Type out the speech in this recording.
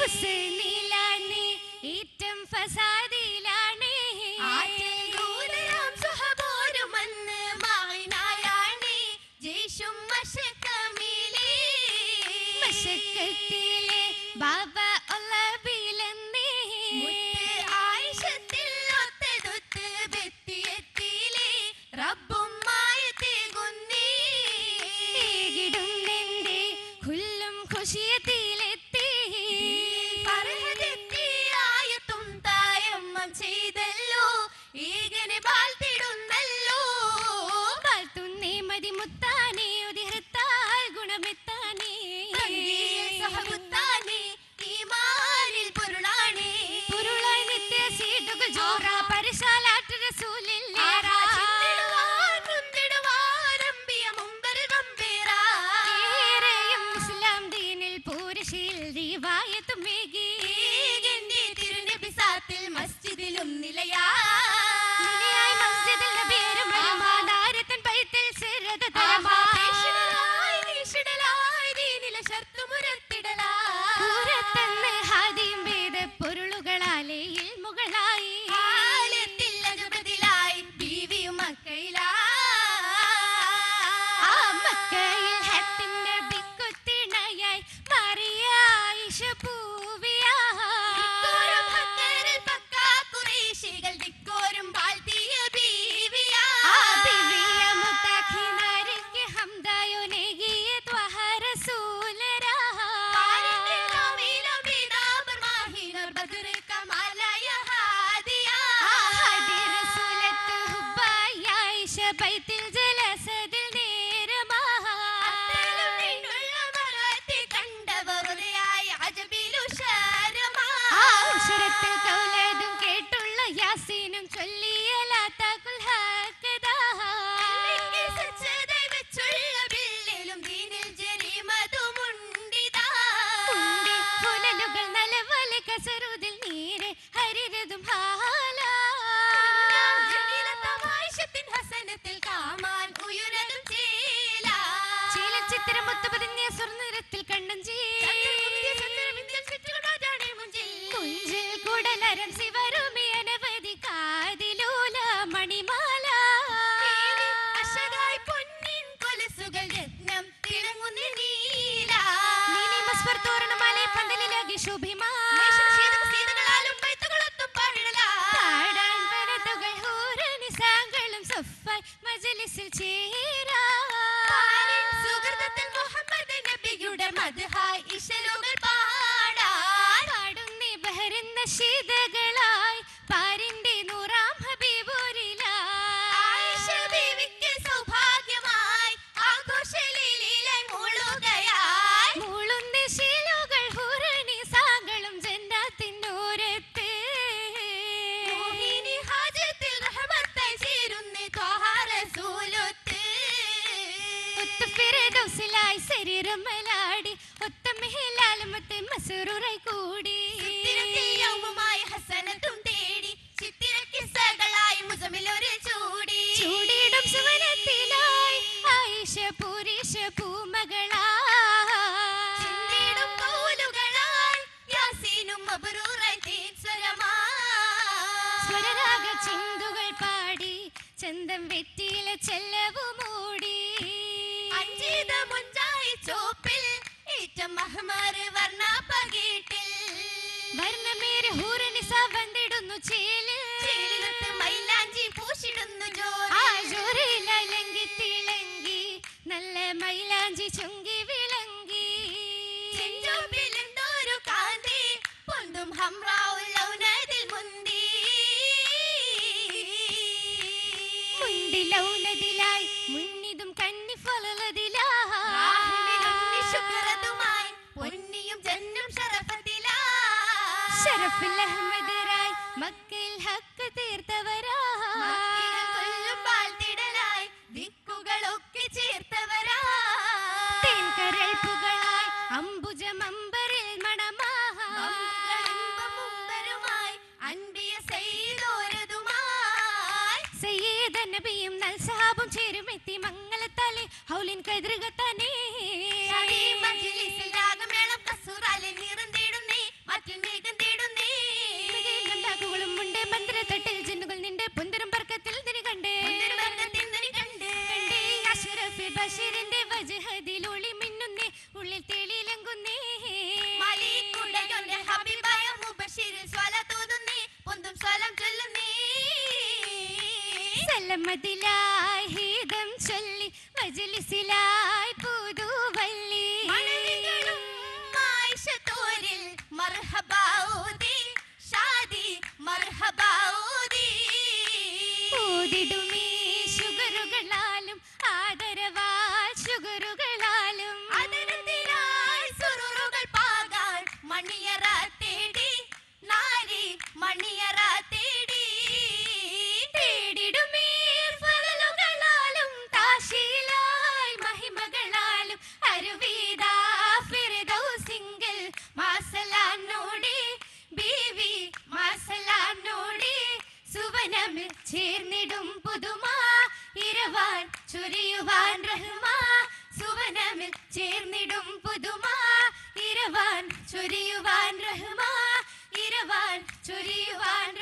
Hypocrisy അങ്ങനെ പാൽത്തിടുന്നല്ലോ പാൽത്തുന്നേ മതി മുത്താനേ ഒരു ഹൃത്താൽ ഗുണമെത്താനേ സഹമുത്താനേ ഈമാനിൽ പൊരുളാണേ പൊരുളായി നിത്യ സീതുക ജോറ പരിശാലാട്ട റസൂലില്ല സ്വർണത്തിൽ കണ്ണഞ്ചി. കുടലരം ശിവരുമി. പ്രേഷിതകളായി പാരിന്റെ നൂറാം ശരീരം മലാടി ഒത്ത മെഹിലാലും കൂടി. സ്വരരാഗ ചിന്തുകൾ പാടി ചന്തം വെറ്റിയില ചെല്ലവു മൂടി. അഞ്ചീത മുഞ്ചായി ചോപ്പിൽ ഏറ്റം മഹമാര് വർണ പകീട്ടിൽ വർണമേര് ഹൂരനിസ വന്നിടുന്നു ചേൽ. ഹക്ക اللونات കന്നി പൊന്നിയും ജന്നം തീർത്തവ നബിയും നൽസഹാബും ചേരും എത്തി മംഗളത്താലെ ഹൗലിൻ കതിരുകത്താൻ സല്ലമതിലായി ഹീതം ചൊല്ലി മജ്ലിസിലായി പുതുമാരവാൻ ചൊരിയുവാൻ റഹ്മാ ഇരവാൻ ചൊരിയുവാൻ